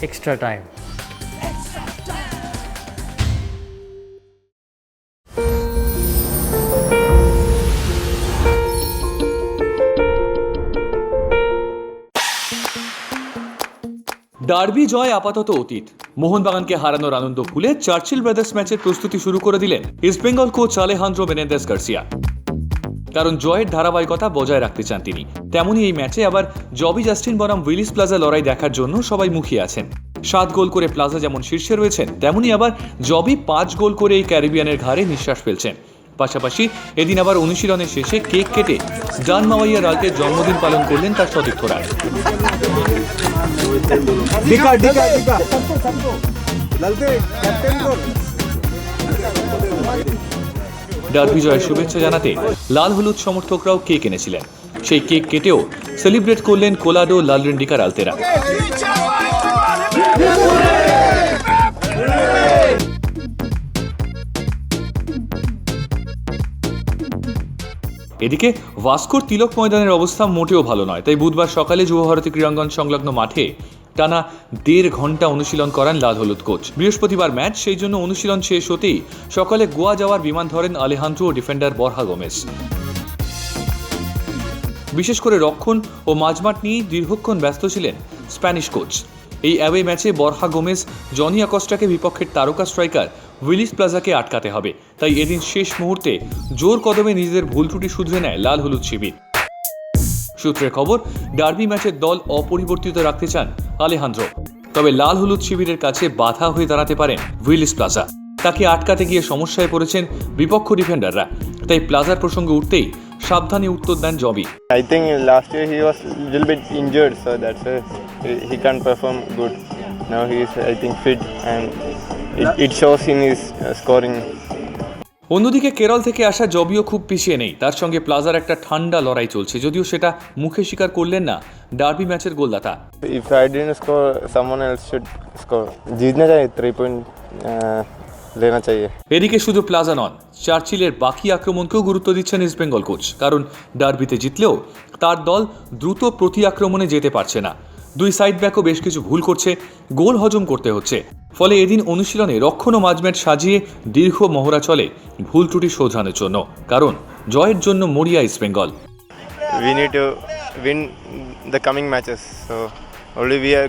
extra time. Derby জয় আপাতত অতীত মোহনবাগানকে হারানোর আনন্দ ভুলে চার্চিল ব্রাদার্স ম্যাচের প্রস্তুতি শুরু করে দিলেন East Bengal coach Alejandro Menendez Garcia কারণ জয়ের ধারাবাহিকতা বজায় রাখতে চান তিনি। তেমনই এই ম্যাচে আবার জবি, জাস্টিন বনাম উইলিস প্লাজা লড়াই দেখার জন্য সবাই মুখিয়ে আছেন। সাত গোল করে প্লাজা যেমন শীর্ষে রয়েছেন তেমনই আবার জবি পাঁচ গোল করে এই ক্যারিবিয়ানের ঘাড়ে নিঃশ্বাস ফেলছেন। পাশাপাশি এদিন আবার অনুশীলনের শেষে কেক কেটে ডান মাওয়াইয়া রালকের জন্মদিন পালন করলেন তার সতীর্থরা। ক্যাপ্টেন ডার্বি জয়ের শুভেচ্ছা জানাতে লাল হলুদ সমর্থকরাও কেক এনেছিলেন। সেই কেক কেটেও সেলিব্রেট করলেন কোলাডো লাল রেন্ডিকার আলতেরা। এদিকে ভাস্কর তিলক ময়দানের অবস্থা মোটেও ভালো নয়। তাই বুধবার সকালে যুবভারতী ক্রীড়াঙ্গন সংলগ্ন মাঠে টানা দেড় ঘণ্টা অনুশীলন করান লাল হলুদ কোচ। বৃহস্পতিবার ম্যাচ, সেই জন্য অনুশীলন শেষ হতেই সকালে গোয়া যাওয়ার বিমান ধরেন আলেহান্দ্রো ও ডিফেন্ডার বরহা গোমেজ। বিশেষ করে রক্ষণ ও মাঝমাঠ নিয়ে দীর্ঘক্ষণ ব্যস্ত ছিলেন স্প্যানিশ কোচ। এই অ্যাওয়ে ম্যাচে বরহা গোমেজ জনি আকস্টাকে বিপক্ষের তারকা স্ট্রাইকার উইলিস প্লাজাকে আটকাতে হবে। তাই এদিন শেষ মুহূর্তে জোর কদমে নিজেদের ভুল ত্রুটি শুধরে নেয় লাল হলুদ শিবির। সূত্রের খবর, ডার্বি ম্যাচের দল অপরিবর্তিত রাখতে চান আলেহান্দ্রো। তবে লাল হলুদ শিবিরের কাছে বাধা হয়ে দাঁড়াতে পারেন উইলিস প্লাজা। তাকে আটকাতে গিয়ে সমস্যায় পড়েছেন বিপক্ষ ডিফেন্ডাররা। তাই প্লাজার প্রসঙ্গে উঠতেই সাবধানে উত্তর দেন জবি। I think last year he was a little bit injured, so that's why he- he can't perform good. Now he is, I think, fit and it, it অন্যদিকে কেরল থেকে আসা জবিও খুব পিছিয়ে নেই। তার সঙ্গে প্লাজার একটা ঠান্ডা লড়াই চলছে যদিও সেটা মুখে স্বীকার করলেন না ডার্বি ম্যাচের গোলদাতা। If I didn't score someone else should score চাই 3 পয়েন্ট লেনা চাই এদিকে শুধু প্লাজা নন চার্চিলের বাকি আক্রমণকেও গুরুত্ব দিচ্ছেন ইস্ট বেঙ্গল কোচ কারণ ডার্বিতে জিতলেও তার দল দ্রুত প্রতি আক্রমণে যেতে পারছে না। দুই সাইড ব্যাকও বেশ কিছু ভুল করছে গোল হজম করতে হচ্ছে। ফলে এদিন অনুশীলনে রক্ষণ ও মাঝম্যাট সাজিয়ে দীর্ঘ মহড়া চলে ভুল ত্রুটি শোধরানোর জন্য। কারণ জয়ের জন্য মরিয়া East Bengal We need to win the coming matches, so only we are.